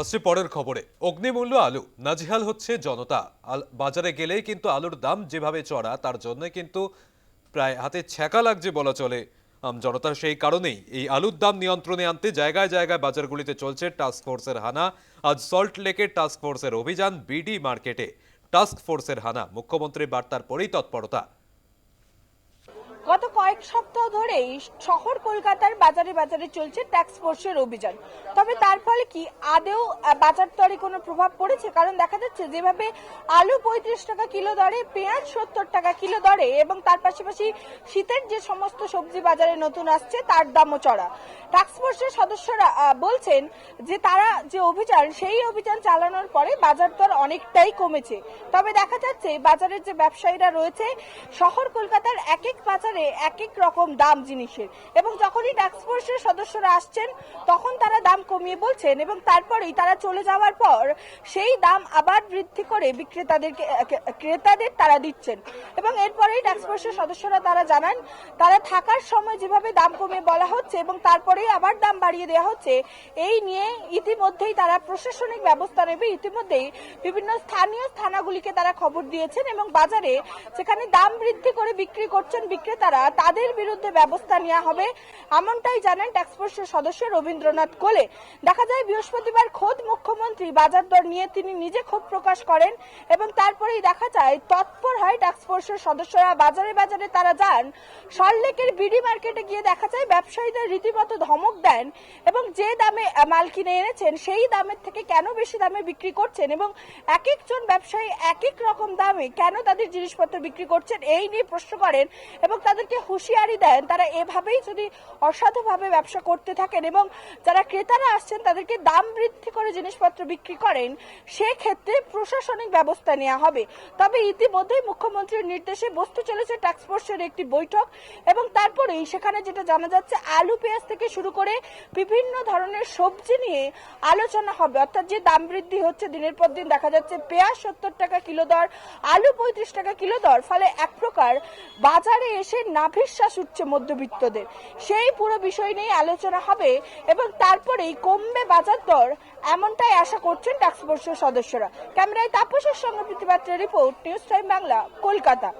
আসছে পরের খবরে। অগ্নিমূল্য আলু। নাজেহাল হচ্ছে জনতা। বাজারে গেলেই কিন্তু আলুর দাম যেভাবে চড়া, তার জন্য কিন্তু প্রায় হাতে ছ্যাঁকা লাগছে বলা চলে। জনতার সেই কারণেই এই আলুর দাম নিয়ন্ত্রণে আনতে জায়গায় জায়গায় বাজারগুলিতে চলছে টাস্ক ফোর্সের হানা। আজ সল্ট লেকের টাস্ক ফোর্সের অভিযান বিডি মার্কেটে টাস্ক ফোর্সের হানা। মুখ্যমন্ত্রীর বার্তার পরেই তৎপরতা। গত কয়েক সপ্তাহ ধরেই শহর কলকাতার বাজারে বাজারে চলছে ট্যাক্স ফোর্সের অভিযান। তবে তার ফলে কি আদেও বাজার দরে কোনো প্রভাব পড়েছে? কারণ দেখা যাচ্ছে যেভাবে আলু পঁয়ত্রিশ টাকা কিলো দরে, পেঁয়াজ সত্তর টাকা কিলো দরে এবং তার পাশাপাশি শীতের যে সমস্ত সবজি বাজারে নতুন আসছে, তার দামও চড়া। টাস্ক ফোর্সের সদস্যরা বলছেন যে তারা যে অভিযান, সেই অভিযান চালানোর পরে বাজার দর অনেকটাই কমেছে। তবে দেখা যাচ্ছে বাজারের যে ব্যবসায়ীরা রয়েছে, শহর কলকাতার এক এক বাজারে এক এক রকম দাম জিনিসের। এবং যখনই ট্যাক্স ফোর্সের সদস্যরা আসছেন, তখন তারা দাম কমিয়ে বলছেন এবং তারপরেই তারা চলে যাওয়ার পর সেই দাম আবার বৃদ্ধি করে বিক্রেতাদেরকে, ক্রেতাদের তারা দিচ্ছেন। এবং এরপরেই ট্যাক্স ফোর্সের সদস্যরা তারা জানান, তারা থাকার সময় যেভাবে দাম কমিয়ে বলা হচ্ছে এবং তারপরেই আবার দাম বাড়িয়ে দেওয়া হচ্ছে, এই নিয়ে ইতিমধ্যেই তারা প্রশাসনিক ব্যবস্থা নেবে। ইতিমধ্যেই বিভিন্ন স্থানীয় থানাগুলিকে তারা খবর দিয়েছেন এবং বাজারে যেখানে দাম বৃদ্ধি করে বিক্রি করছেন বিক্রেতারা তাদের বিরুদ্ধে ব্যবস্থা নেওয়া হবে, এমনটাই জানেন ট্যাক্সফোর্সের সদস্য রবীন্দ্রনাথ কোলে। দেখা যায়, বৃহস্পতিবার খোদ মুখ্যমন্ত্রী বাজার দর নিয়ে তিনি নিজে ক্ষোভ প্রকাশ করেন এবং তারপরেই দেখা যায়, তৎপর হয় ট্যাক্সফোর্সের সদস্যরা বাজারে বাজারে তারা যান। সল্লেকের বিডি মার্কেটে গিয়ে দেখা যায়, ব্যবসায়ীদের রীতিমতো ধমক দেন এবং যে দামে মাল কিনে এনেছেন, সেই দামের থেকে কেন বেশি দামে বিক্রি করছেন এবং এক একজন ব্যবসায়ী এক এক রকম দামে কেন তাদের জিনিসপত্র বিক্রি করছেন, এই নিয়ে প্রশ্ন করেন এবং তাদেরকে হুঁশিয়ারি দেন। তারা এভাবেই যদি অসাধুভাবে ব্যবসা করতে থাকেন এবং যারা ক্রেতারা আসছেন, তাদেরকে দাম বৃদ্ধি করে জিনিসপত্র বিক্রি করেন, সেক্ষেত্রে প্রশাসনিক ব্যবস্থা নেওয়া হবে। তবে ইতিমধ্যেই মুখ্যমন্ত্রীর নির্দেশে বসতে চলেছে টাস্ক ফোর্সের একটি বৈঠক এবং তারপরেই সেখানে যেটা জানা যাচ্ছে, আলু, পেঁয়াজ থেকে শুরু করে বিভিন্ন ধরনের সবজি নিয়ে আলোচনা হবে। অর্থাৎ যে দাম বৃদ্ধি হচ্ছে দিনের পর দিন দেখা যাচ্ছে পেঁয়াজ সত্তর টাকা কিলো দর, আলু পঁয়ত্রিশ টাকা কিলো দর। ফলে এক প্রকার বাজারে এসে নাভিশ্বাস উঠছে মধ্যবিত্তদের। সেই পুরো বিষয় নিয়ে আলোচনা হবে এবং তারপরেই কমবে বাজার দর, এমনটাই আশা করছেন টাস্ক ফোর্সের সদস্যরা। ক্যামেরায় তাপসের সঙ্গে প্রতিবাদের report, news time Bangla, Kolkata.